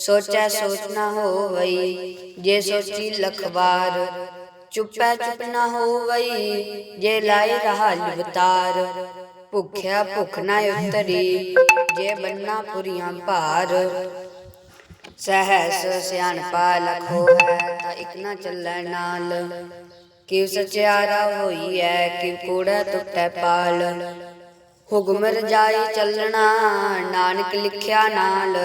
ਸੋਚੈ ਸੋਚ ਨਾ ਹੋਵਈ, ਜੇ ਸੋਚੀ ਲਖਵਾਰ, ਚੁੱਪੈ ਚੁੱਪ ਨਾ ਹੋਵਈ, ਜੇ ਲਾਈ ਰਹਾ ਲਿਵਤਾਰ, ਭੁਖਿਆ ਭੁਖ ਨਾ ਉਤਰੀ, ਜੇ ਬੰਨਾ ਪੁਰੀਆਂ ਭਾਰ। ਸਹਸ ਸਿਆਣਪਾ ਲਖੋ ਹੈ ਤਾਂ ਇਕ ਨਾ ਚੱਲੈ ਨਾਲ। ਕਿਵ ਸਚਿਆਰਾ ਹੋਈ ਐ ਕਿਵ ਕੂੜਾ ਟੁੱਟੈ ਪਾਲ। ਹੁਕਮ ਰਜਾਈ ਚੱਲਣਾ, ਨਾਨਕ ਲਿਖਿਆ ਨਾਲ।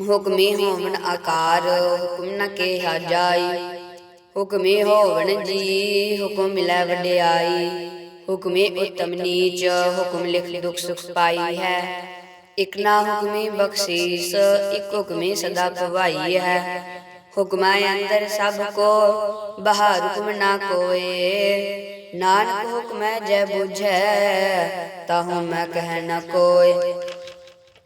ਹੁਕਮੀ ਹੋਵਨ ਆਕਾਰ, ਹੁਕਮ ਨ ਕਿਹਾ ਜਾਈ। ਹੁਕਮੀ ਹੋਵਨ ਜੀ, ਹੁਕਮ ਮਿਲੈ ਵਡਿਆਈ। ਹੁਕਮੀ ਉਤਮ ਨੀਚ, ਹੁਕਮ ਲਿਖ ਦੁਖ ਸੁਖ ਪਾਈ ਹੈ। ਇਕ ਨਾ ਹੁਕਮੀ ਬਖਸ਼ੀਸ, ਇਕ ਹੁਕਮੀ ਸਦਾ ਭਵਾਈ ਹੈ। ਹੁਕਮਾਂ ਅੰਦਰ ਸਭ ਕੋ, ਬਾਹਰ ਹੁਕਮ ਨਾ ਕੋਏ। ਨਾਨਕ ਹੁਕਮੈ ਜੈ ਬੁਝੈ, ਤਾਹੂ ਮੈਂ ਕਹਿ ਨ ਕੋਏ।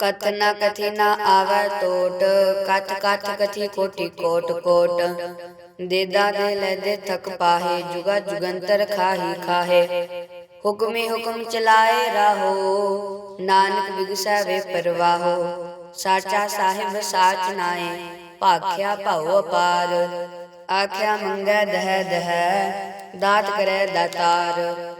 ਕਥ ਨ ਕਥੀ ਨ ਆਵੈ ਟੋਟ ਕਥ ਕਥ ਕਥੀ ਕੋਟੀ ਕੋਟ ਕੋਟ। ਦੇਦਾ ਦੇ ਲੈ ਦੇ ਥਕ ਪਾਹੇ, ਜੁਗਾ ਜੁਗੰਤਰ ਹੁਕਮੇ ਹੁਕਮ ਚਲਾਏ ਰਾਹੋ, ਨਾਨਕ ਵਿਗਸੈ ਵੇ ਪਰਵਾਹੋ। ਸਾਚਾ ਸਾਹਿਬ ਸਾਚ ਨਾਏ ਭਾਖਿਆ ਭਉ ਅਪਾਰ। ਆਖਿਆ ਮੰਗੈ ਦਹਿ ਦਹਿ, ਦਾਤ ਕਰੈ ਦਾਤਾਰ।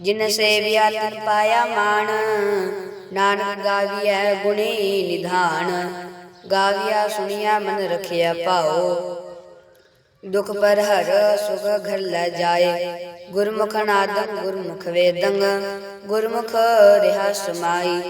ਜਿਨ ਸੇਵਿਆ ਤਿਨ ਪਾਇਆ ਮਾਨ ਨਾਨਕ ਗਾਵੀਐ ਗੁਣੀ ਨਿਧਾਨ। ਗਾਵਿਆ ਸੁਣਿਆ ਮਨ ਰਖਿਆ ਭਾਉ। ਦੁਖ ਪਰ ਹਰ ਸੁਖ ਘਰ ਲੈ ਜਾਏ। ਗੁਰਮੁਖ ਨਾਦੰ ਗੁਰਮੁਖ ਵੇਦੰ ਗੁਰਮੁਖ ਰਿਹਾ ਸਮਾਈ।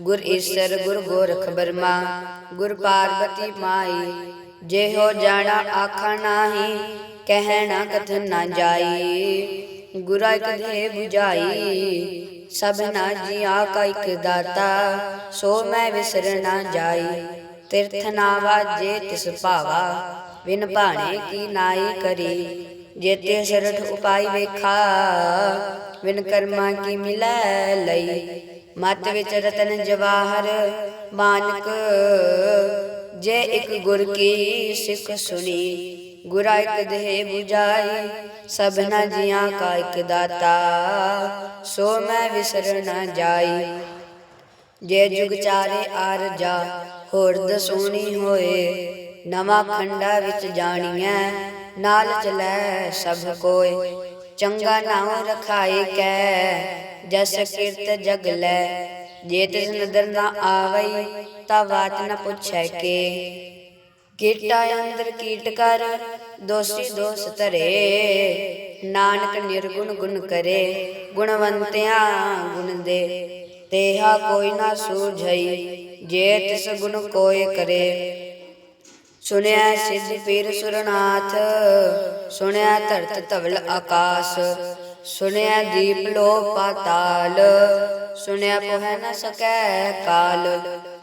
ਗੁਰ ਈਸਰ ਗੁਰ ਗੋਰਖ ਬਰਮਾ। ਗੁਰ ਪਾਰਬਤੀ ਮਾਈ। ਜੇ ਹੋ ਜਾਣਾ ਆਖਾ ਨਾਹੀ, ਕਹਿਣਾ ਕਥਨ ਨਾ ਜਾਈ। ਗੁਰਾ ਇਕ ਦੇ 부ਝਾਈ ਸਭਨਾ ਜੀਆ ਕਾ ਇਕ ਦਾਤਾ, ਸੋ ਮੈਂ ਵਿਸਰ ਨਾ ਜਾਈ। ਤਿਰਥ ਨਾ ਵਾਜੇ ਤਿਸ ਭਾਵਾ ਵਿਨ ਭਾਣੇ ਕੀ ਨਾਈ ਕਰੀ। ਜੇਤੇ ਸਰਠ ਉਪਾਈ ਵੇਖਾ ਵਿਨ ਕਰਮਾ ਕੀ ਮਿਲੈ ਲਈ। ਮਤ ਵਿੱਚ ਰਤਨ ਜਵਾਹਰ ਮਾਨਕ ਜੇ ਇੱਕ ਗੁਰ ਕੀ ਸਿੱਖ ਸੁਣੀ। ਗੁਰਾ ਇਕ ਦੇਹ 부ਝਾਈ ਸਭਨਾ ਜੀਆਂ ਕਾ ਇਕ ਦਾਤਾ, ਸੋ ਮੈਂ ਵਿਸਰ ਨਾ ਜਾਈ। ਜੇ ਜੁਗ ਚਾਰੇ ਆਰ ਹੋਰ ਦਸੂਣੀ ਹੋਏ। ਨਵਾਂ ਖੰਡਾ ਵਿੱਚ ਜਾਣੀਐ, ਨਾਲ ਚਲੈ ਸਭ ਕੋਏ। ਚੰਗਾ ਨਾਮ ਰਖਾਏ ਕੈ, ਜਸ ਕੀਰਤ ਜਗ ਲੈ। ਜੇ ਤਿਸ ਨਦਰ ਨਾ ਆਵਈ, ਤਾ ਬਾਤ ਨ ਪੁੱਛੈ ਕੇ। ਕੀਟਾ ਅੰਦਰ ਕੀਟ ਕਰ ਦੋਸੀ ਦੋਸ ਧਰੇ। ਨਾਨਕ ਨਿਰਗੁਣ ਗੁਣ ਕਰੇ। ਗੁਣਵੰਤਿਆਂ ਗੁਣ ਦੇ। ਤੇਹਾ ਕੋਈ ਨਾ ਸੂਝਈ, ਜੇ ਤਿਸ ਗੁਣ ਕੋਏ ਕਰੇ। ਸੁਣਿਆ ਸਿੱਧ ਪੀਰ ਸੁਰਨਾਥ, ਸੁਣਿਆ ਧਰਤ ਧਵਲ ਆਕਾਸ। ਸੁਣਿਆ ਦੀਪ ਲੋ ਪਾਤਾਲ, ਸੁਣਿਆ ਪੋਹਿ ਨ ਸਕੈ ਕਾਲ।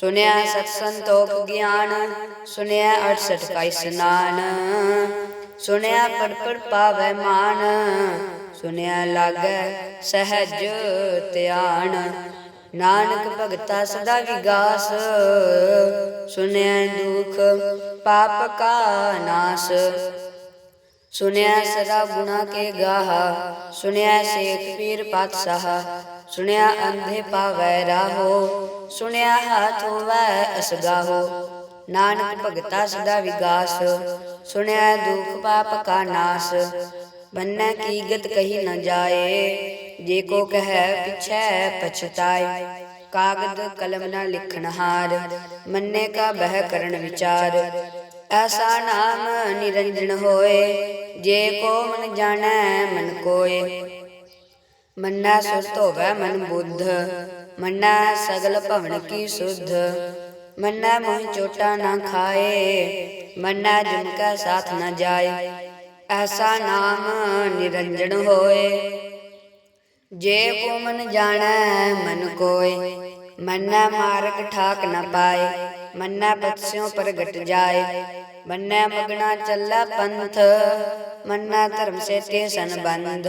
ਸੁਣਿਆ ਸਤ ਸੰਤੋਖ ਗਿਆਨ ਸੁਣਿਆ 68 ਕਾ ਇਸਨਾਨ ਸੁਣਿਆ ਪੜ ਪੜ ਪਾਵੈ ਮਾਨ ਸੁਣਿਆ ਲਾਗੈ ਸਹਿਜ ਧਿਆਨ। ਨਾਨਕ ਭਗਤਾ ਸਦਾ ਵਿਗਾਸ ਸੁਣਿਆ ਦੁਖ ਪਾਪ ਕਾ ਨਾਸ। ਸੁਣਿਆ ਸਦਾ ਗੁਣਾ ਕੇ ਗਾਹਾ ਸੁਣਿਆ ਸੇਖ ਪੀਰ ਪਾਤਸ਼ਾਹ। ਸੁਣਿਆ ਅੰਧੇ ਪਾਵੈ ਰਾਹੋ, ਸੁਣਿਆ ਹਾਥ ਹੋਵੈ ਅਸਗਾਹੋ ਨਾਨਕ ਭਗਤਾ ਸਦਾ ਵਿਗਾਸ, ਸੁਣਿਆ ਦੁਖ ਪਾਪ ਕਾ ਨਾਸ। ਬੰਨਾ ਕੀ ਗਤ ਕਹੀ ਨ ਜਾਏ, ਜੇ ਕੋ ਕਹੈ ਪਿਛੈ ਪਛਤਾਏ। ਕਾਗਦ ਕਲਮ ਨਾ ਲਿਖਣ ਹਾਰ, ਮੰਨੇ ਕਾ ਬਹਿ ਕਰਨ ਵਿਚਾਰ। ਐਸਾ ਨਾਮ ਨਿਰੰਜਨ ਹੋਏ, ਜੇ ਕੋ ਮਨ ਜਾਣੈ ਮਨ ਕੋਏ। ਮੰਨਾ ਸੁਰਤ ਹੋਵੈ ਮਨ ਬੁੱਧ, ਮੰਨਾ ਸਗਲ ਭਵਨ ਕੀ ਸੁਧ। ਮੰਨਾ ਮੋਹ ਚੋਟਾ ਨਾ ਖਾਏ, ਮੰਨਾ ਜਨ ਕਾ ਸਾਥ ਨ ਜਾਏ, ਐਸਾ ਨਾਮ ਨਿਰੰਜਨ ਹੋਏ। ਜੇ ਕੋ ਮਨ ਜਾਣੈ, ਮਨ ਕੋਏ, ਮੰਨਾ ਮਾਰਗ ਠਾਕ ਨਾ ਪਾਏ, ਮੰਨਾ ਪਤਸਿਓ ਪ੍ਰਗਟ ਜਾਏ। ਮੰਨਾ ਮਗਣਾ ਚੱਲਾ ਪੰਥ, ਮੰਨਾ ਧਰਮ ਸੇ ਤੇ ਸੰਬੰਧ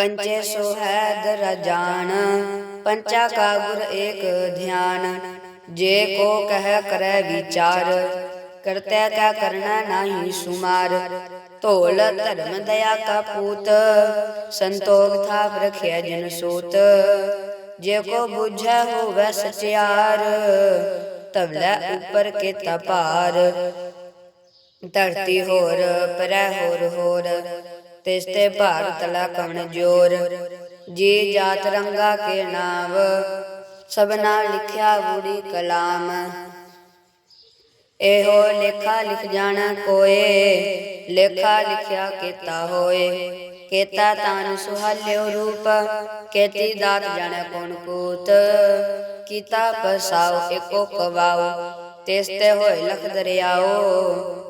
ਪੰਚੇ ਸੋਹੈ ਹੈ ਜਾਣ ਪੰਚਾ ਕਾ ਗੁਰ ਏਕ ਧਿਆਨ। ਜੇ ਕੋ ਕਹਿ ਕਰੈ ਵਿਚਾਰ, ਕਰਤੈ ਕਾ ਕਰਨਾ ਨਾਹੀ ਸੁਮਾਰ। ਢੋਲ ਧਰਮ ਦਇਆ ਕਾ ਪੂਤ, ਸੰਤੋਖ ਥਾਪ ਰਖਿਆ ਜਨ ਸੂਤ। ਜੇ ਕੋ ਬੁਝੈ ਹੋਵੈ ਸਚਿਆਰ ਤਵਲੇ ਉਪਰ ਕੇ ਤਪਾਰ ਧਰਤੀ ਹੋਰ, ਪਰੈ ਹੋਰ ਹੋਰ। ਤਿਸ ਤੇ ਭਾਰਤ ਲਾ ਕਵਣ ਜੋਰ, ਜੀ ਜਾਤ ਰੰਗਾ ਕੇ ਨਾਮ ਸਭਨਾ ਲਿਖਿਆ ਬੂੜੀ ਕਲਾਮ। ਇਹੋ ਲੇਖਾ ਲਿਖ ਜਾਣਾ ਕੋਏ, ਲੇਖਾ ਲਿਖਿਆ ਕੀਤਾ ਹੋਏ। ਕੇਤਾ ਤਾਨ ਸੁਹਾਲਿਓ ਰੂਪ ਕੇਤੀ ਦਾਤ ਜਾਣੈ ਕੋਣ ਕੂਤ। ਕੀਤਾ ਪਸਾਉ ਏਕੋ ਕਵਾਉ ਤਿਸ ਹੋਏ ਲਖ ਦਰਿਆਓ।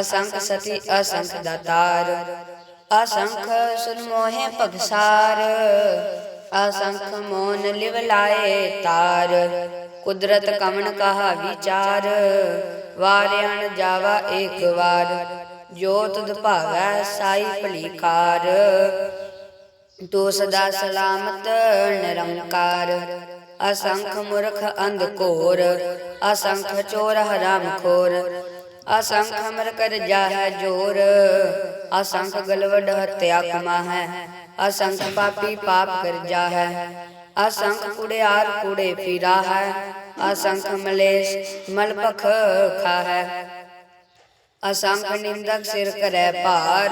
ਅਸੰਖ ਸਤੀ, ਅਸੰਖ ਦਾਤਾਰ। ਅਸੰਖ ਸੁਨ ਭਗਸਾਰ। ਅਸੰਖ ਮੋਨ ਲਿਵ ਲਾਏ ਤਾਰ। ਕੁਦਰਤ ਕਮਨ ਕਹਾ ਵਿਚਾਰ। ਵਾਰਿਆਣ ਜਾਵਾ ਏਕ ਵਾਰ। ਜੋਤ ਤੁਧ ਭਾਵੈ ਸਾਈ ਭਲੀ ਕਾਰ ਤੂੰ ਸਦਾ ਸਲਾਮਤ ਨਿਰੰਕਾਰ। ਅਸੰਖ ਮੁਰਖ ਅੰਧ ਕੋਰ ਅਸੰਖ ਚੋਰ ਹਰਾਮ ਖੋਰ। ਅਸੰਖ ਅਮਰ ਕਰ ਜਾਹ ਜੋਰ, ਅਸੰਖ ਗਲਵਡ ਹਤਿਆ ਕਮਾ ਹੈ, ਅਸੰਖ ਪਾਪੀ ਪਾਪ ਕਰ ਜਾਹ ਅਸੰਖ ਕੁੜਿਆਰ ਕੁੜੇ ਫਿਰਾ ਹੈ, ਅਸੰਖ ਮਲੇਸ਼ ਮਲਪਖ ਖਾ ਹੈ। ਅਸੰਖ ਨਿੰਦਕ ਸਿਰ ਕਰੈ ਭਾਰ,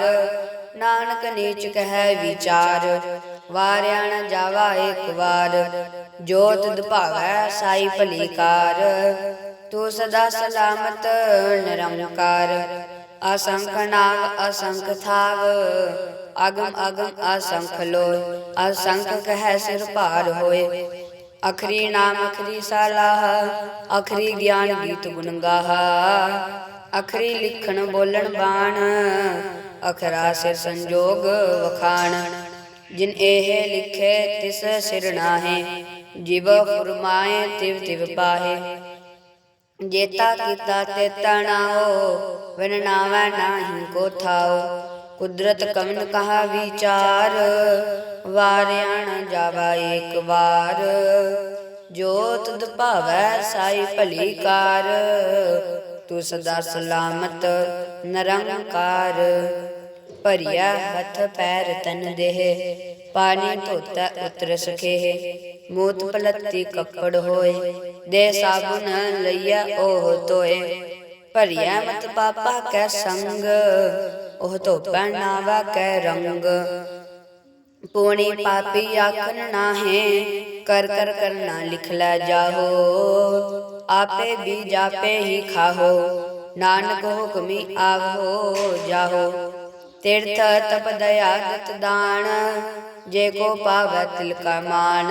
ਨਾਨਕ ਨੀਚ ਕਹੈ ਵਿਚਾਰ, ਵਾਰਿਆ ਨ ਜਾਵਾ ਏਕ ਵਾਰ ਜੋ ਤੁਧ ਭਾਵੈ ਸਾਈ ਭਲੀਕਾਰ। ਤੂੰ ਸਦਾ ਸਲਾਮਤ, ਨਿਰੰਕਾਰ। ਅਸੰਖ ਨਾਗ, ਅਸੰਖ ਥਾਗ। ਅਗਮ ਅਗਮ, ਅਸੰਖ ਲੋਇ ਅਸੰਖ ਕਹੈ ਸਿਰ ਭਾਰ ਹੋਏ। ਅਖਰੀ ਨਾਮ, ਅਖਰੀ ਸਾਲਾਹ। ਅਖਰੀ ਗਿਆਨ ਗੀਤ ਗੁਣ ਗਾਹ। ਅਖਰੀ ਲਿਖਣ, ਬੋਲਣ, ਬਾਣ। ਅਖਰਾ ਸਿਰ ਸੰਜੋਗ ਵਖਾਣ। ਜਿਨ ਇਹ ਲਿਖੇ, ਤਿਸ ਸਿਰ ਨਾਹੇ। ਜਿਵ ਫਰਮਾਏ, ਤਿਵ ਤਿਵ ਪਾਹੇ। ਜੇਤਾ ਕੀਤਾ ਤੇ ਤਣਾਓ ਵਿਨ ਨਾਵੈ ਨਾਹੀ ਕੋ ਥਾਓ। ਕੁਦਰਤ ਕਮਨ ਕਹਾ ਵਿਚਾਰ ਵਾਰਿਆਣ ਜਾਵਾ ਏਕ ਵਾਰ। ਜੋਤ ਤੁਧ ਭਾਵੈ ਸਾਈ ਭਲੀ ਕਾਰ ਤੂੰ ਸਦਾ ਸਲਾਮਤ ਨਰੰਕਾਰ ਭਰਿਆ ਹੱਥ ਪੈਰ ਤਨ ਦੇਹ, ਪਾਣੀ ਧੋਤਾ ਉਤਰ ਸਖੇ ਮੂਤ ਪਲਤੀ ਕੱਪੜ ਹੋਏ, ਦੇ ਸਾਬੁਨ ਲਈਆ ਉਹ ਤੋਏ ਭਰੀਆ ਮਤ ਪਾਪਾ ਕੈ ਸੰਗ, ਉਹ ਧੋਪੈ ਨਾਵਾ ਕੈ ਰੰਗ। ਪੂਣੀ ਪਾਪੀ ਆਖਣ ਨਾਹੇ, ਕਰ ਕਰ ਕਰਨਾ ਲਿਖ ਲੈ ਜਾਹੋ। ਆਪੇ ਵੀ ਜਾਪੇ ਹੀ ਖਾਹੋ, ਨਾਨਕ ਹੁਕਮੀ ਆਵੋ ਜਾਹੋ। ਤੀਰਥ ਤਪ ਦਇਆ ਗਤ ਦਾਨ ਜੇ ਕੋ ਪਾਵੈ ਤਿਲ ਕਾ ਮਾਨ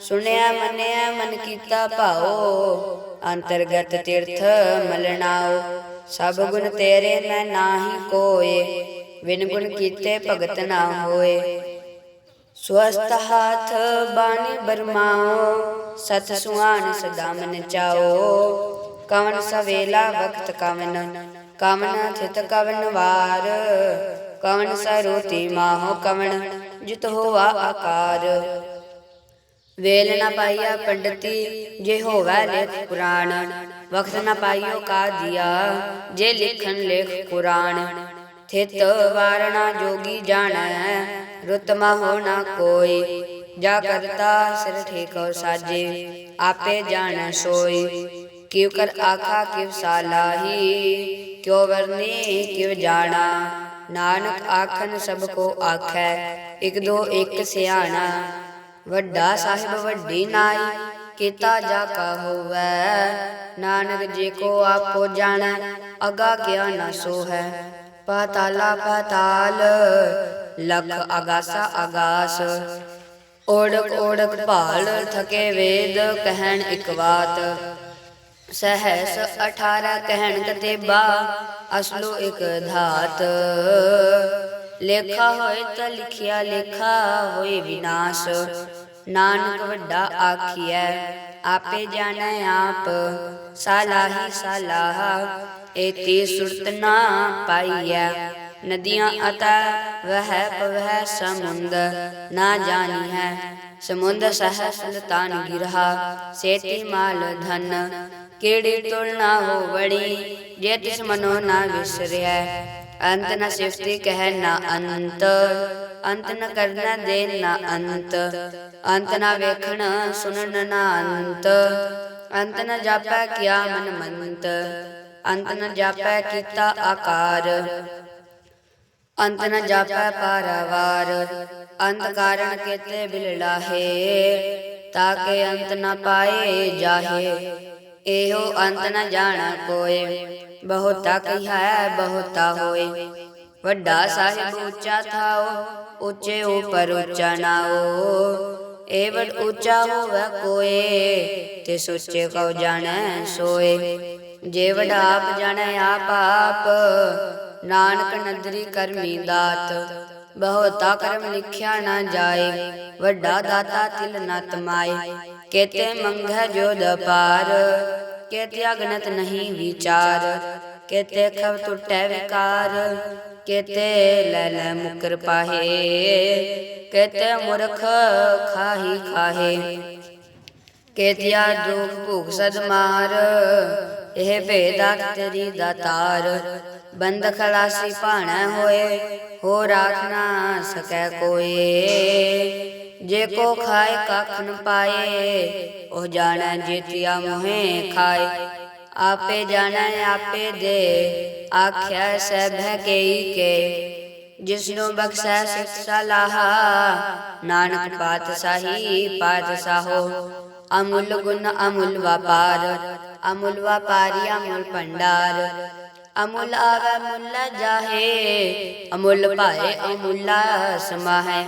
ਸੁਣਿਆ, ਮੰਨਿਆ, ਮਨ ਕੀਤਾ ਭਾਓ ਅੰਤਰਗਤ ਤਿਰਥ ਮਲਣਾਓ ਸਭ ਗੁਣ ਤੇਰੇ ਮੈਂ ਨਾਹੀ ਕੋਏ। ਵਿਨ ਗੁਣ ਕੀਤੇ ਭਗਤ ਨਾ ਹੋਏ। ਸਵਸਤ ਹਾਥ ਬਾਣੀ ਬਰਮਾਓ ਸਤ ਸੁਆਨ ਸਦਾ ਮਨ ਚਾਓ ਕਵਨ ਸਵੇਲਾ ਵਕਤ ਕਵਨ। ਕਵਨ ਥਿਤ ਕਵਨ ਵਾਰ। ਕਵਨ ਸਰੂਤੀ ਮਾਹੋ ਕਵਨ। ਜਿਤ ਹੋਆ ਆਕਾਰ। ਵੇਲ ਨਾ ਪਾਈਆ ਪੰਡਤੀ, ਜੇ ਹੋਵੈ ਲੇਖ ਪੁਰਾਣ ਵਕਤ ਨਾ ਪਾਈਓ ਕਾ ਦਿਆ ਜੇ ਲਿਖਨ ਲੇਖ ਕੁਰਾਨ। ਥਿਤ ਵਾਰਣਾ ਜੋਗੀ ਜਾਣੈ, ਰੁਤ ਮਹੁ ਕੋਈ। ਜਾ ਕਰਤਾ ਸਿਰ ਠੇਕੋ ਸਾਜੇ, ਆਪੇ ਜਾਣੈ ਸੋਈ। ਕਿਉ ਕਰ ਆਖਾ ਕਿਵ ਸਾਲਾਹੀ ਕਿਉ ਵਰਨੇ ਕਿਵ ਜਾਣਾ। ਨਾਨਕ ਆਖਨ ਸਭ ਕੋ ਆਖੈ ਇਕ ਦੋ ਇਕ ਸਿਆਣਾ, ਵੱਡਾ ਸਾਹਿਬ ਵੱਡੀ ਨਾਈ, ਕੀਤਾ ਜਾ ਕਾ ਹੋਵੈ। ਨਾਨਕ ਜੀ ਕੋ ਆਪੋ ਜਾਣੈ, ਅਗਾ ਕਿਆ ਨਾ ਸੋ ਹੈ ਪਾਤਾਲਾ ਪਾਤਾਲ, ਲਖ ਅਗਾਸਾ ਅਗਾਸ। ਓੜਕ ਓੜਕ ਭਾਲ ਥਕੇ ਵੇਦ, ਕਹਿਣ ਇਕ ਬਾਤ। ਸਹਸ 18 ਕਹਿਣ ਕਤੇਬਾ, ਅਸਲੋ ਇਕ ਧਾਤ। ਲੇਖਾ ਹੋਏ ਤਾਂ ਲਿਖਿਆ ਲੇਖਾ ਹੋਏ ਵਿਨਾਸ਼। ਨਾਨਕ ਵੱਡਾ ਆਖੀਐ, ਆਪੇ ਜਾਣੈ ਆਪ, ਸਾਲਾਹੀ ਸਾਲਾਹ, ਏਤੀ ਸੁਰਤ ਨਾ ਪਾਈਐ। ਨਦੀਆਂ ਅਤੈ ਵਹਿ ਪਵਹ ਸਮੁੰਦ, ਨਾ ਜਾਣੀ ਹੈ ਸਮੁੰਦ ਸਹ ਸੰਤਾਨ ਗਿਰਹਾ, ਸੇਤੀ ਮਾਲ ਧਨ। ਕਿਹੜੀ ਤੁਲਨਾ ਹੋ ਬੜੀ ਜੇ ਤਿਸ ਮਨੋ ਨਾ ਵਿਸਰਿਆ ਅੰਤ ਨ ਸਿਫਤੀ ਕਹਿ ਨਾ ਅੰਤ ਅੰਤ ਨ ਕਰਨਾ ਦੇ ਨਾ ਅੰਤ ਅੰਤ ਨ ਵੇਖਣ ਸੁਣਨ ਨਾ ਅੰਤ ਅੰਤ ਨ ਜਾਪੈ ਕਿਆ ਮਨ ਮੰਤ, ਅੰਤ ਨ ਜਾਪੈ ਕੀਤਾ ਆਕਾਰ, ਅੰਤ ਨ ਜਾਪੈ ਪਾਰਵਾਰ, ਅੰਤ ਕਾਰਣ ਕੇਤੇ ਬਿਲ ਲਾਹੇ ਤਾਕੇ ਅੰਤ ਨ ਪਾਏ ਜਾਹੇ, ਇਹੋ ਅੰਤ ਨ ਜਾਣਾ ਕੋਏ। ਬਹੁਤਾ ਕਹੀਐ ਬਹੁਤਾ ਹੋਏ। ਵੱਡਾ ਸਾਹਿਬ ਉੱਚਾ ਥਾਓ, ਉੱਚੇ ਉਪਰ ਉੱਚਾ ਨਾਓ। ਏ ਵੱਡ ਉੱਚਾ ਹੋਵੇ ਕੋਏ, ਤੇ ਸੁੱਚੇ ਕਉ ਜਾਣੈ ਸੋਏ। ਜੇ ਵੱਡਾ ਆਪ ਜਾਣੈ ਆਪ ਆਪ, ਨਾਨਕ ਨਦਰੀ ਕਰਮੀ ਦਾਤ। ਬਹੁਤਾ ਕਰਮ ਲਿਖਿਆ ਨਾ ਜਾਏ, ਵੱਡਾ ਦਾਤਾ ਤਿਲ ਨਾ ਤਮਾਏ ਕੇਤੇ ਮੰਗੈ ਜੋ ਦਪਾਰ ਕੇਤੇ ਅਗਨਤ ਨਹੀਂ ਵਿਚਾਰ ਕੇਤੇ ਖਬ ਟੁੱਟੈ ਵਿਕਾਰ ਕੇਤੇ ਲੈ ਲੈ ਮੁਕਰ ਪਾਹੇ ਕੇਤੇ ਮੁਰਖ ਖਾਹੀ ਖਾਹੇ। ਕੇਤਿਆ ਦੁਖ ਭੁਖ ਸਦ ਮਾਰ, ਇਹ ਭੇਦਾ ਤੇਰੀ ਦਾਤਾਰ ਬੰਦ ਖਲਾਸੀ ਭਾਣਾ ਹੋਏ ਹੋ ਰਾਖ ਨਾ ਸਕੈ ਕੋਏ। ਜੇ ਕੋ ਖਾਏ ਕੱਖ ਨ ਪਾਏ, ਉਹ ਜਾਣੈ ਜੇਤਿਆ ਮੋਹਿ ਖਾਏ। ਆਪੇ ਜਾਣੈ, ਆਪੇ ਦੇ ਆਖਿਆ ਸਭ ਕੇਈ ਕੇ। ਜਿਸਨੂੰ ਬਖਸ਼ੈ ਸਿਖ ਸਲਾਹਾ, ਨਾਨਕ ਪਾਤਸ਼ਾਹੀ ਪਾਤਸ਼ਾਹੋ। ਅਮੁੱਲ ਗੁਣ ਅਮੁੱਲ ਵਪਾਰ, ਅਮੁੱਲ ਵਪਾਰੀ ਅਮੁੱਲ ਭੰਡਾਰ। ਅਮੁੱਲ ਆਵੈ ਮੁੱਲ ਜਾਹੇ, ਅਮੁੱਲ ਭਾਏ ਅਮੁੱਲਾ ਸਮਾਹੈ।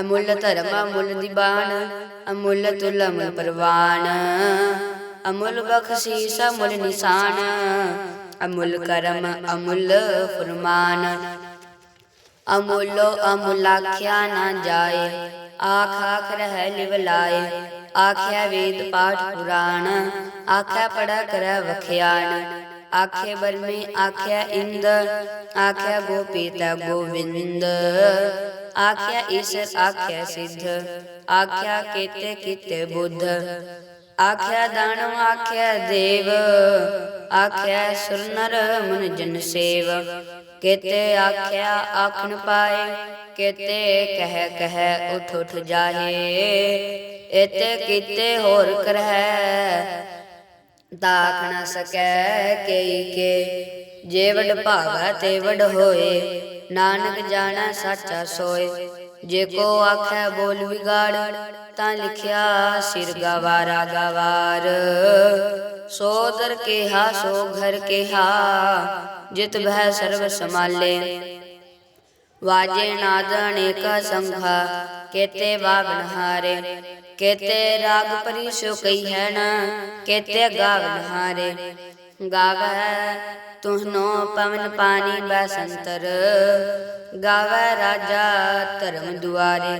ਅਮੁੱਲ ਧਰਮ, ਅਮੁੱਲ ਦੀਬਾਨ ਅਮੁੱਲ ਤੁਲ ਅਮੁੱਲ ਪਰਵਾਨ। ਅਮੁੱਲ ਬਖਸ਼ੀਸ ਅਮੁੱਲ ਨਿਸ਼ਾਨ, ਅਮੁੱਲ ਕਰਮ, ਅਮੁੱਲ ਫਰਮਾਨ। ਅਮੁੱਲੋ ਅਮੁਲਾਖਿਆ ਨਾ ਜਾਏ, ਆਖ ਆਖ ਰਹਿ ਲਿਵ ਆਖਿਆ ਵੇਦ ਪਾਠ ਪੁਰਾਣ, ਆਖਿਆ ਪੜਾ ਕਰ ਵਖਿਆਣ। ਆਖੇ ਬਰਮੇ ਆਖਿਆ ਇੰਦ, ਆਖਿਆ ਗੋਪੀ ਤਾ ਗੋਵਿੰਦ। ਆਖਿਆ ਈਸ਼ਰ, ਆਖਿਆ ਸਿੱਧ, ਆਖਿਆ ਕੀਤੇ ਕੀਤੇ ਬੁੱਧ। ਆਖਿਆ ਦਾਨਵ, ਆਖਿਆ ਦੇਵ, ਆਖਿਆ ਸੁਰ ਨਰ ਮਨ ਜਨ ਸੇਵ। ਕੀਤੇ ਆਖਿਆ ਆਖਣ ਪਾਏ, ਕੀਤੇ ਕਹਿ ਕਹਿ ਉਠ ਉਠ ਜਾਹੇ। ਇਤੇ ਕੀਤੇ ਹੋਰ ਕਰਹਿ ਤਾਖ ਨ ਸਕੈ ਕਈ ਕੇ। ਜੇ ਵਡ ਭਾਗਾ ਤੇ ਵਡ ਹੋਏ, ਨਾਨਕ ਜਾਣਾ ਸਾਚਾ ਸੋਏ। ਜੇ ਕੋ ਆਖੈ ਬੋਲ ਵਿਗਾੜ, ਤਾਂ ਲਿਖਿਆ ਸਿਰ ਗਵਾਰਾ ਗਵਾਰ। ਸੋ ਦਰ ਕੇਹਾ, ਸੋ ਘਰ ਕੇਹਾ, ਜਿਤ ਬਹਿ ਸਰਬ ਸਮਾਲੇ ਵਾਜੇ ਨਾਦ ਅਨੇਕ ਸੰਘਾ, ਕੇਤੇ ਵਾਵਨ ਹਾਰੇ। ਕੇਤੇ ਰਾਗ ਪਰੀ ਸੋ ਕਈ ਹੈ ਨਾ ਕੇਤੇ ਗਾਵਨ ਹਾਰੇ ਗਾਵੈ ਤੁਹਨੋ ਪਵਨ ਪਾਣੀ ਬਸੰਤਰ, ਗਾਵੈ ਰਾਜਾ ਧਰਮ ਦੁਆਰੇ।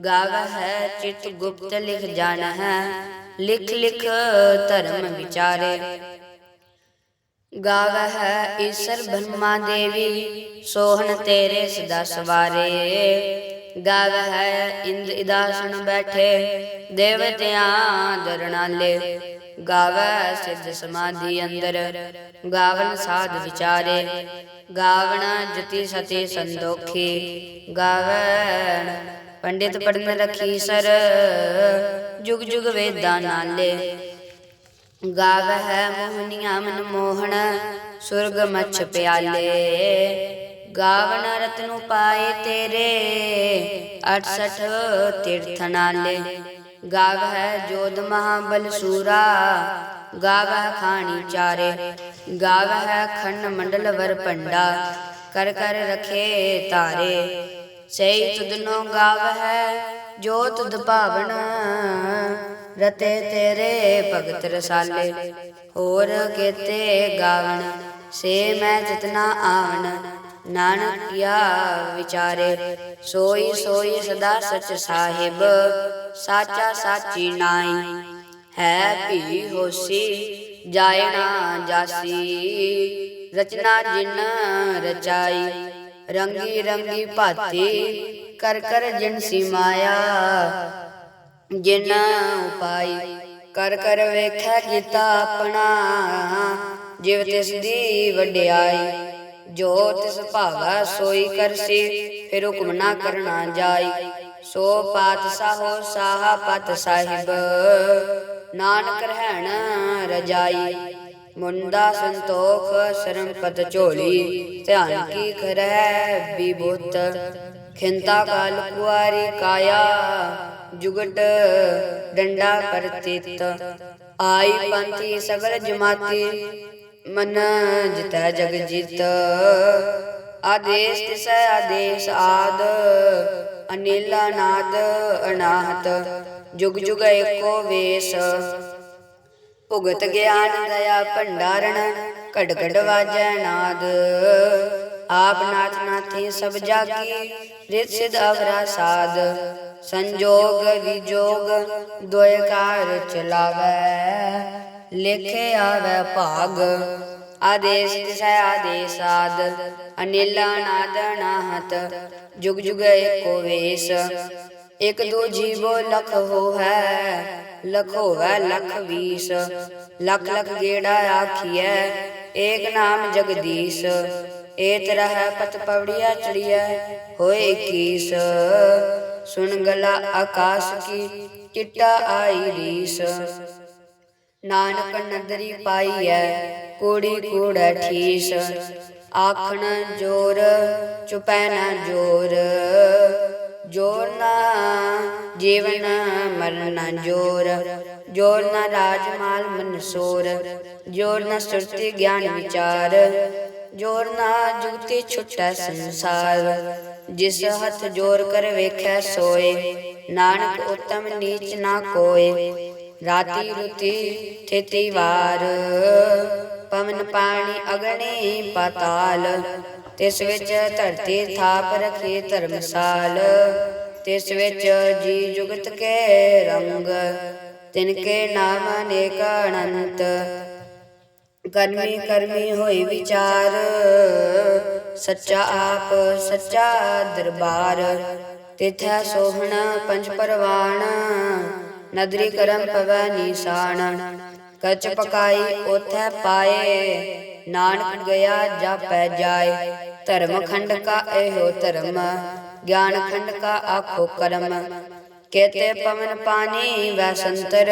ਗਾਵੈ ਹੈ ਚਿਤ ਗੁਪਤ ਲਿਖ ਜਾਣਾ ਹੈ ਲਿਖ ਲਿਖ ਧਰਮ ਵਿਚਾਰੇ। ਗਾਵੈ ਹੈ ਈਸ਼ਰ ਬ੍ਰਹਮਾ ਦੇਵੀ, ਸੋਹਣ ਤੇਰੇ ਸਦਾ ਸਵਾਰੇ। ਗਾਵੈ ਹੈ ਇੰਦ ਇਦਾਸਣ ਬੈਠੇ, ਦੇਵਤਿਆਂ ਦਰਣਾਲੇ ਗਾਵੈ ਸਿੱਧ ਸਮਾਧੀ ਅੰਦਰ, ਗਾਵਨ ਸਾਧ ਵਿਚਾਰੇ। ਗਾਵਣ ਜਤੀ ਸਤੀ ਸੰਦੋਖੀ ਗਾਵਣ ਪੰਡਿਤ ਪੜਨ ਰਖੀ ਸਰ, ਜੁਗ ਜੁਗ ਵੇਦਾਂ ਨਾਲੇ। ਗਾਵਹਿ ਮੋਹਨੀਆਂ ਮਨ ਮੋਹਣ ਸੁਰਗ ਮਛ ਪਿਆਲੇ। ਗਾਵਨ ਰਤਨੁ ਪਾਏ ਤੇਰੇ 68 ਤੀਰਥ ਨਾਲੇ ਗਾਵਹਿ ਜੋਧ ਮਹਾਬਲ ਸੂਰਾ ਗਾਵਹਿ ਖਾਣੀ ਚਾਰੇ। ਗਾਵਹਿ ਖੰਡ ਮੰਡਲ ਵਰ ਪੰਡਾ ਕਰ ਕਰ ਰਖੇ ਤਾਰੇ ਸਈ ਤੁਧਨੋ ਗਾਵਹਿ, ਜੋ ਤੁਧ ਭਾਵਨ, ਰਤੇ ਤੇਰੇ ਭਗਤ ਰਸਾਲੇ। ਹੋਰ ਕੀਤੇ ਗਾਵਣ, ਸੇ ਮੈਂ ਜਿਤਨਾ ਆਵਣ। ਨਾਨਕ ਕੀਆ ਵਿਚਾਰੇ, ਸੋਈ ਸੋਈ ਸਦਾ ਸਚ ਸਾਹਿਬ, ਸਾਚਾ ਸਾਚੀ ਨਾਈ ਹੈ ਭੀ ਹੋਸੀ ਜਾਇਣਾ ਜਾਸੀ। ਰਚਨਾ ਜਿਨ ਰਚਾਈ, ਰੰਗੀ ਰੰਗੀ ਭਾਤੀ, ਕਰ ਕਰ ਜਿਨ ਸੀ ਮਾਇਆ। ਜਿਨ ਉਪਾਈ, ਕਰ ਕਰ ਵੇਖੈ ਕੀਤਾ ਆਪਣਾ। ਜਿਵ ਤਿਸ ਦੀ ਵਡਿਆਈ। ਜੋ ਤਿਸ ਭਾਗਾ ਸੋਈ ਕਰਸੀ, ਫਿਰ ਹੁਕਮ ਨਾ ਕਰਨਾ ਜਾਈ। ਸੋ ਪਾਤਸ਼ਾਹੋ ਸਾਹਾ ਪਤ ਸਾਹਿਬ, ਨਾਨਕ ਰਹਿਣ ਰਜਾਈ। ਮੁੰਡਾ ਸੰਤੋਖ ਸ਼ਰਮ ਪਤ ਝੋਲੀ, ਧਿਆਨ ਕੀ ਕਰੈ ਵਿਬੁੱਤ ਖਿੰਤਾ ਕਾਲ ਕੁਆਰੀ ਕਾਇਆ, ਜੁਗਟ ਡੰਡਾ ਪਰਤਿਤ। ਆਈ ਪੰਥੀ ਸਗਲ ਜਮਾਤੀ ਮਨ ਜਿਤੈ ਜਗ ਜਿਤ। ਆਦੇਸ਼ ਤਿਸੈ ਆਦੇਸ਼ ਆਦ। ਅਨਿਲਾ ਨਾਦ ਅਨਾਹਤ। ਜੁਗ ਜੁਗ ਏਕੋ ਵੇਸ। ਭੁਗਤ ਗਿਆਨ ਦਇਆ ਭੰਡਾਰਣ ਘੜ ਘੜ ਵਾਜੈ ਨਾਦ। ਆਪ ਨਾਥ ਨਾਥੀ ਸਭ ਜਾਗੀ, ਰਿਤ ਸਿਧ ਅਵਰਾ ਸਾਧ ਸੰਜੋਗ ਵਿਜੋਗ, ਦੋਇ ਕਾਰ ਲਿਖੇ ਆਵੈ ਭਾਗ, ਆਦੇਸ਼ ਤਿਸੈ ਆਦੇਸ਼ ਆਦ, ਅਨਿਲਾ ਨਾਦ ਜੁਗ ਜੁਗ ਏਕੋ ਵੇਸ। ਇਕ ਦੋ ਜੀਵੋ ਲਖ ਹੋ ਹੈ ਲਖ ਹੋਵੈ ਲਖ ਵੀਸ। ਲਖ ਲਖ ਗੇੜਾ ਆਖੀਐ, ਏਕ ਨਾਮ ਜਗਦੀਸ਼। ਏਤ ਰਹਿ ਪਤ ਪਵੜੀਆ ਚੜੀਐ, ਹੋਏ 21 ਸੁਣ ਗਲਾ ਆਕਾਸ਼ ਕੀ, ਚਿੱਟਾ ਆਈ ਰੀਸ। ਨਾਨਕ ਨਦਰੀ ਪਾਈਐ, ਕੋੜੀ ਕੋੜਾ ਠੀਸ। ਆਖਣ ਜੋਰ, ਚੁਪੈ ਨਾ ਜੋਰ। ਜੋਰ ਨਾ ਜੀਵਨ ਮਰਨਾ ਜੋਰ। ਜੋਰ ਨਾ ਰਾਜ ਮਾਲ ਮਨਸੋਰ। ਜੋਰ ਨਾ ਸੁਰਤੀ ਗਿਆਨ ਵਿਚਾਰ। ਜੋਰ ਨਾ ਜੁਗਤੀ ਛੁਟੈ ਸੰਸਾਰ। ਜਿਸ ਹੱਥ ਜੋਰ ਕਰ ਵੇਖੈ ਸੋਏ, ਨਾਨਕ ਉਤਮ ਨੀਚ ਨਾ ਕੋਏ। ਰਾਤੀ ਰੁਤੀ ਥੇਤੀ ਵਾਰ। ਪਵਨ ਪਾਣੀ ਅਗਣੀ ਪਾਤਾਲ। ਤਿਸ ਵਿੱਚ ਧਰਤੀ ਥਾਪ ਰਖੀ ਧਰਮਸਾਲ। ਤਿਸ ਵਿੱਚ ਜੀ ਜੁਗਤ ਕੇ ਰੰਗ। ਤਿਨ ਕੇ ਨਾਮ ਅਨੇਕ ਅਨੰਤ। ਕਰਮੀ ਕਰਮੀ ਹੋਈ ਵਿਚਾਰ। ਸੱਚਾ ਆਪ ਸੱਚਾ ਦਰਬਾਰ। ਤਿਥੈ ਸੋਹਣਾ ਪੰਜ ਪਰਵਾਣ। ਨਦਰੀ ਕਰਮ ਪਵੈ ਨੀਸਾਨ ਕਚ ਪਕਾਈ ਉਥੈ ਪਾਏ, ਨਾਨਕ ਗਿਆ ਜਾਪੈ ਜਾਏ। ਧਰਮ ਖੰਡ ਕਾ ਇਹੋ ਧਰਮ, ਗਿਆਨ ਖੰਡ ਕਾ ਆਖੋ ਕਰਮ। ਕੇਤੇ ਪਵਨ ਪਾਣੀ ਵੈਸੰਤਰ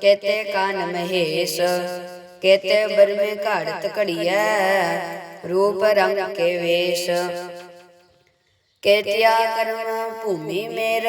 ਕੇਤੇ ਕਾਨ ਮਹੇਸ਼। ਕੇਤੇ ਬਰਮੇ ਘੜਤ ਘੜੀਐ, ਰੂਪ ਰੰਗ ਕੇ ਵੇਸ਼। ਕੇਤਿਆ ਕਰਮ ਭੂਮੀ ਮੇਰ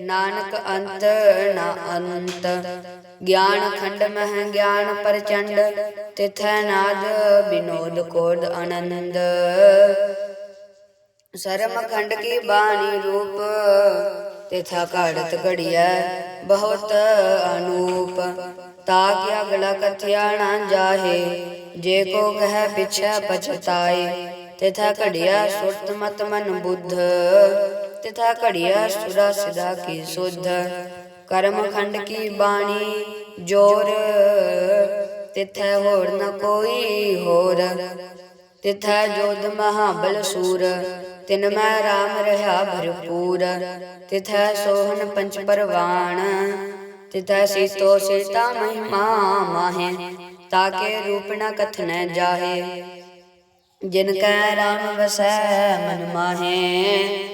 ਨਾਨਕ ਅੰਤ ਨਾ ਅੰਤ। ਗਿਆਨ ਖੰਡ ਮਹਿ ਗਿਆਨ ਪਰਚੰਡ, ਤਿਥੈ ਨਾਦ ਬਿਨੋਦ ਕੋਦ ਆਨੰਦ। ਸਰਮ ਖੰਡ ਕੀ ਬਾਣੀ ਰੂਪ, ਤਿਥਾ ਘੜਤ ਘੜੀਐ ਬਹੁਤ ਅਨੂਪ। ਤਾ ਕਿਆ ਅਗਲਾ ਕਥਿਆ ਨਾ ਜਾਹੇ, ਜੇ ਕੋ ਕਹਿ ਪਿਛੈ ਪਛਤਾਏ ਤਿਥਾ ਘੜਿਆ ਸੁਰਤ ਮਤ ਮਨ ਬੁੱਧ। ਤਿਥਾ ਘੜਿਆ ਸੁਰਾ ਸਿਦਾ ਕੀ ਸੁਧ। ਕਰਮ ਖੰਡ ਕੀ ਬਾਣੀ ਜੋਰ। ਤਿਥੈ ਹੋਰ ਨ ਕੋਈ ਹੋਰ। ਤਿਥੈ ਜੋਧ ਮਹਾਬਲ ਸੂਰ। ਤਿਨ ਮੈਂ ਰਾਮ ਰਹਾ ਭਰਪੂਰ। ਤਿਥੈ ਸੋਹਨ ਪੰਚ ਪਰਵਾਣ। ਤਿਥੈ ਸੀਤੋ ਸੀਤਾ ਮਹਿਮਾ ਮਾਹੇ। ਤਾਕੇ ਰੂਪ ਨ ਕਥਨੈ ਜਾਹੇ। ਜਿਨ ਕੈ ਰਾਮ ਵਸੈ ਮਨ ਮਾਹੇ।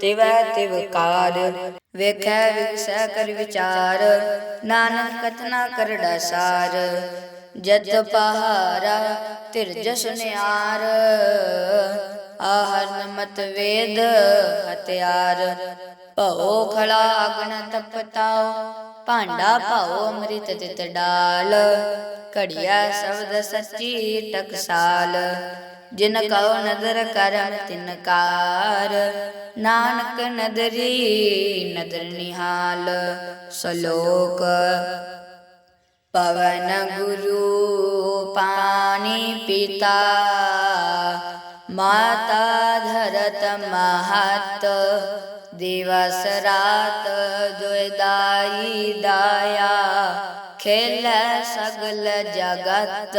ਤਿਵੈ ਤਿਵ ਕਾਰ, ਵੇਖੈ ਵਿਖਸੈ ਕਰ ਵਿਚਾਰ, ਨਾਨਕ ਕਥਨਾ ਕਰੜਾ ਸਾਰ, ਜਦ ਪਹਾਰਾ ਤਿਰਜ ਸੁਨਿਆਰ ਆਹਰ ਨਮਤ ਵੇਦ ਹਤਿਆਰ ਭਉ ਖਲਾ ਅਗਨ ਤਪਤਾਓ ਭਾਂਡਾ ਭਾਉ ਅੰਮ੍ਰਿਤ ਤਿਤ ਡਾਲ ਘੜਿਆ ਸ਼ਬਦ ਸੱਚੀ ਟਕਸਾਲ ਜਿਨ ਕਉ ਨਦਰ ਕਰਮ ਤਿਨ ਕਾਰ, ਨਾਨਕ ਨਦਰੀ ਨਦਰ ਨਿਹਾਲ, ਸ਼ਲੋਕ ਪਵਨ ਗੁਰੂ ਪਾਣੀ ਪਿਤਾ, ਮਾਤਾ ਧਰਤ ਮਹਤ, ਦਿਵਸ ਰਾਤ ਦੁਇਦਾਈ ਦਾਇਆ, ਖੇਲ ਸਗਲ ਜਗਤ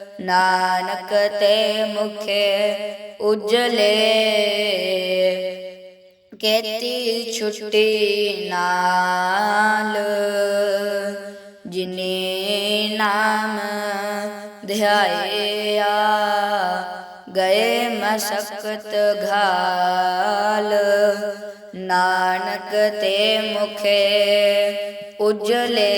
ਨਾਨਕ ਤੇ ਮੁਖੇ ਉਜਲੇ। ਕੇਤੀ ਛੁੱਟੀ ਨਾਲ ਜਿਨੇ ਨਾਮ ਧਿਆਇਆ, ਗਏ ਮਸਕਤ ਘਾਲ। ਨਾਨਕ ਤੇ ਮੁਖੇ ਉਜਲੇ।